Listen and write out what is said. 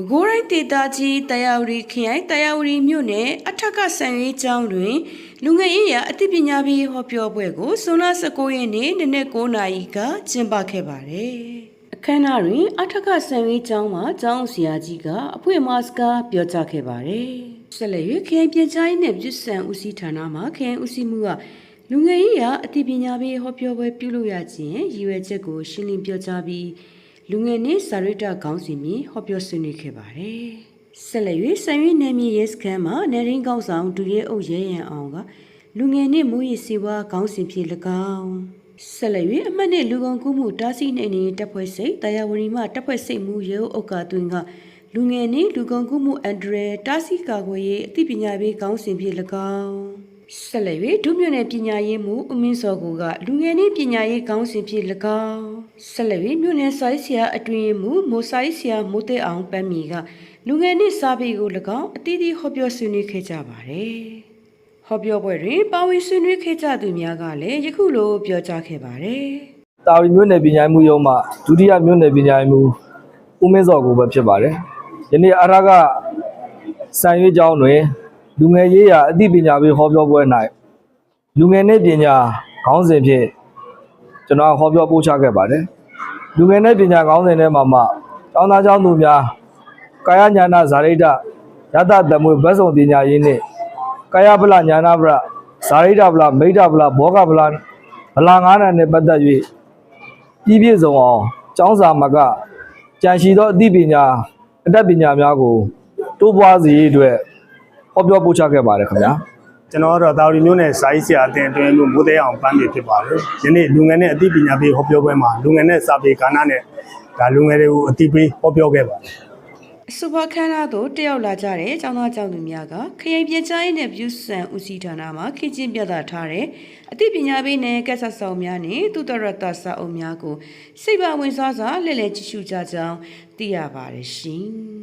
ပဲခူးတိုင်းဒေသကြီးတရားဝတီခရိုင်တရားဝတီမြို့နယ်အထက်ကဆန်ရေးကျောင်းတွင်လူငယ်ရေးရာအသိပညာပေးဟောပြောပွဲကိုဇွန်လ19ရက်နေ့နနက်9:00နာရီကကျင်းပခဲ့ပါတယ်။အခမ်းအနားတွင်အထက်ကဆန်ရေးကျောင်းမှာကျောင်းဆရာကြီးကအဖွင့်မတ်စကားပြောကြားခဲ့ပါတယ်။ဆက်လက်၍ခရိုင်ပြည်ကြားရေးနဲ့ပြည်စံဦးစီးဌာနမှခရိုင်ဦးစီးမှုကလူငယ်ရေးရာအသိပညာပေးဟောပြောပွဲပြုလုပ်ရခြင်းရည်ရွယ်ချက်ကိုရှင်းလင်းပြောကြားပြီး လူငယ်နှင့်စာရိတ္တခေါင်းစဉ်ဖြင့်ဟောပြောဆွေးနွေးခဲ့ပါတယ်။ဆက်လက်၍ဆန်ရွေးနယ်မြေရဲစခန်းမှာနေရင်းကောင်းဆောင်ဒူရဲအုပ်ရဲရန်အောင်ကလူငယ်နှင့်မူရည်စီဝါခေါင်းစဉ်ဖြင့်၎င်းဆက်လက်၍အမှတ်နှင့်လူကုန်ကူးမှုတားဆီးနှိမ်နင်းရေးတပ်ဖွဲ့စိတ်တရားဝရီမှတပ်ဖွဲ့စိတ်မှုရဲအုပ်ကတွင်ကလူငယ်နှင့်လူကုန်ကူးမှုအန်ဒရယ်တားဆီးကာကွယ်ရေးအသိပညာပေးခေါင်းစဉ်ဖြင့်၎င်း ဆက်လက်၍ဒုမြို့နယ်ပညာရေးမှုဦးမင်းစောကိုကလူငယ်နှင့်ပညာရေးခေါင်းစဉ်ဖြင့်၎င်းဆက်လက်၍မြို့နယ်ဆိုင်ဆရာအတွင်မှုမိုဆိုင်ဆရာမိုးတဲ့အောင်ပန်းမီကလူငယ်နှင့်စာပေကို၎င်းအသီးသီးဟောပြောဆွေးနွေးခဲ့ကြပါတယ်ဟောပြောပွဲတွင်ပါဝင်ဆွေးနွေးခဲ့ကြသူများကလည်းယခုလိုပြောကြားခဲ့ပါတယ်တာဝီမြို့နယ်ပညာရေးမှုရုံးမှဒုတိယမြို့နယ်ပညာရေးမှုဦးမင်းစောကိုပဲဖြစ်ပါတယ်။ယနေ့အရကစံရွေးကျောင်းတွင် လူငယ်ရေးရာအသိပညာပေးဟောပြောပွဲ၌လူငယ်နှင့်ပညာခေါင်းစဉ်ဖြင့်ကျွန်တော်ဟောပြောပို့ချခဲ့ပါတယ်။လူငယ်နှင့်ပညာခေါင်းစဉ်ထဲမှာမှကျောင်းသားကျောင်းသူများကာယညာနာဇာရိတ္တယတတမွေဘတ်စုံပညာရေးနှင့်ကာယပလညာနာပလဇာရိတ္တပလမိတ္တပလဘောဂပလဗလာငါးနံနှင့်ပတ်သက်၍ပြည်ပြည့်စုံအောင်ကျောင်းစာမကကြံရှိသောအသိပညာအတတ်ပညာများကိုတိုးပွားစေရအတွက် ဟောပြောပို့ချခဲ့ပါတယ်ခင်ဗျာကျွန်တော်ကတော့တာဝတီမျိုးနယ်စာရေးဆရာအသင်အတွင်းလို့မိုးသေးအောင်ပန်းပြဖြစ်ပါတယ်။ယနေ့လူငယ်နဲ့အသိပညာပေးဟောပြောပွဲမှာလူငယ်နဲ့စာပေကဏ္ဍနဲ့ဒါလူငယ်တွေကိုအသိပေးဟောပြောခဲ့ပါတယ်အဆိုပါခမ်းနားသို့တက်ရောက်လာကြတဲ့ကျောင်းသားကျောင်းသူများကခရိုင်ပြည်ချားရေးနဲ့ပြုစံဦးစီးဌာနမှခေတ်ချင်းပြသထားတဲ့အသိပညာပေးနဲ့ကက်ဆက်ဆောင်များနဲ့သူတရတစာအုပ်များကိုစိတ်ပါဝင်စားစွာလှည့်လည်ကြည့်ရှုကြကြောင်းသိရပါတယ်ရှင်။